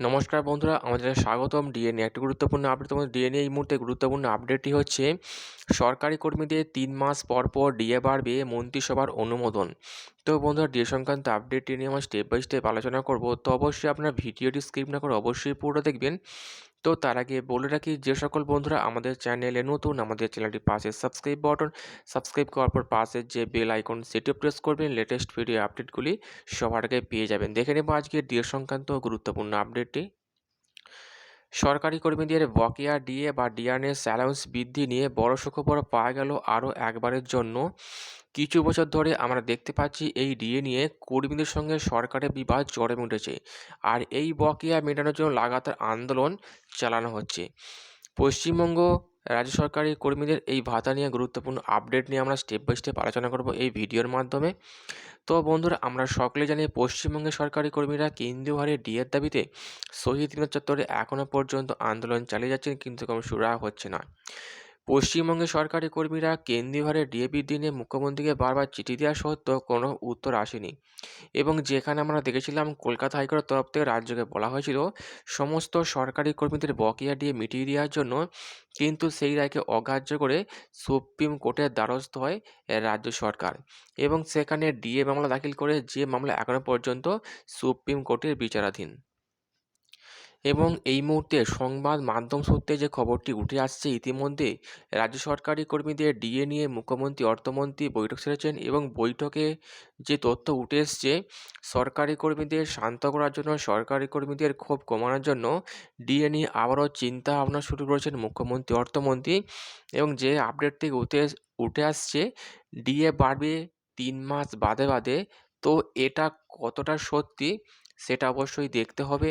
নমস্কার বন্ধুরা, আমাদের স্বাগতম ডিএনএ একটি গুরুত্বপূর্ণ আপডেট তোমাদের ডিএনএ এই মুহূর্তে গুরুত্বপূর্ণ আপডেটটি হচ্ছে, সরকারি কর্মীদের তিন মাস পর পর ডিএ বাড়বে মন্ত্রিসভার অনুমোদন। তো বন্ধুরা ডিএ সংক্রান্ত আপডেটটি নিয়ে আমরা স্টেপ বাই স্টেপ আলোচনা করব। তো অবশ্যই আপনার ভিডিওটি স্কিপ না করে অবশ্যই পুরো দেখবেন। তো তার আগে বলে রাখি, যে সকল বন্ধুরা আমাদের চ্যানেলে নতুন, আমাদের চ্যানেলটি পাশে সাবস্ক্রাইব বাটন সাবস্ক্রাইব করার পর পাশে যে বেল আইকন সেটিও প্রেস করবেন লেটেস্ট ভিডিও আপডেটগুলি সবার আগে পেয়ে যাবেন। দেখে নেব আজকে ডিএ সংক্রান্ত গুরুত্বপূর্ণ আপডেটটি সরকারি কর্মীদের বকেয়া ডিএ বা ডিআরএস অ্যালাউন্স বৃদ্ধি নিয়ে বড় সুখবর পাওয়া গেল আরও একবারের জন্য। কিছু বছর ধরে আমরা দেখতে পাচ্ছি এই ডিএ নিয়ে কর্মীদের সঙ্গে সরকারের বিবাদ চড়ে উঠেছে আর এই বকেয়া মেটানোর জন্য লাগাতার আন্দোলন চালানো হচ্ছে। পশ্চিমবঙ্গ রাজ্য সরকারি কর্মীদের এই ভাতা নিয়ে গুরুত্বপূর্ণ আপডেট নিয়ে আমরা স্টেপ বাই স্টেপ আলোচনা করব এই ভিডিওর মাধ্যমে। তো বন্ধুরা, আমরা সকলে জানি পশ্চিমবঙ্গের সরকারি কর্মীরা কেন্দ্রীয় হারে ডিএর দাবিতে শহীদ মিনার চত্বরে এখনও পর্যন্ত আন্দোলন চালিয়ে যাচ্ছেন, কিন্তু কোনো সুরা হচ্ছে না। পশ্চিমবঙ্গের সরকারি কর্মীরা কেন্দ্রীয় হারে ডিএপির দিনে মুখ্যমন্ত্রীকে বারবার চিঠি দেওয়া সত্ত্বেও কোনো উত্তর আসেনি। এবং যেখানে আমরা দেখেছিলাম, কলকাতা হাইকোর্টের তরফ থেকে রাজ্যকে বলা হয়েছিল, সমস্ত সরকারি কর্মীদের বকেয়া দিয়ে মিটিয়ে দেওয়ার জন্য, কিন্তু সেই রায়কে অগ্রাহ্য করে সুপ্রিম কোর্টের দ্বারস্থ হয় রাজ্য সরকার। এবং সেখানে ডিএ মামলা দাখিল করে যে মামলা এখনও পর্যন্ত সুপ্রিম কোর্টের বিচারাধীন। এবং এই মুহূর্তে সংবাদ মাধ্যম সূত্রে যে খবরটি উঠে আসছে, ইতিমধ্যে রাজ্য সরকারি কর্মীদের ডিএ নিয়ে মুখ্যমন্ত্রী, অর্থমন্ত্রী বৈঠক সেরেছেন এবং বৈঠকে যে তথ্য উঠে এসছে, সরকারি কর্মীদের শান্ত করার জন্য, সরকারি কর্মীদের ক্ষোভ কমানোর জন্য ডিএ নিয়ে আবারও চিন্তা ভাবনা শুরু করেছেন মুখ্যমন্ত্রী, অর্থমন্ত্রী এবং যে আপডেট থেকে উঠে উঠে আসছে, ডিএ বাড়বে তিন মাস বাদে বাদে। তো এটা কতটা সত্যি, সেটা অবশ্যই দেখতে হবে।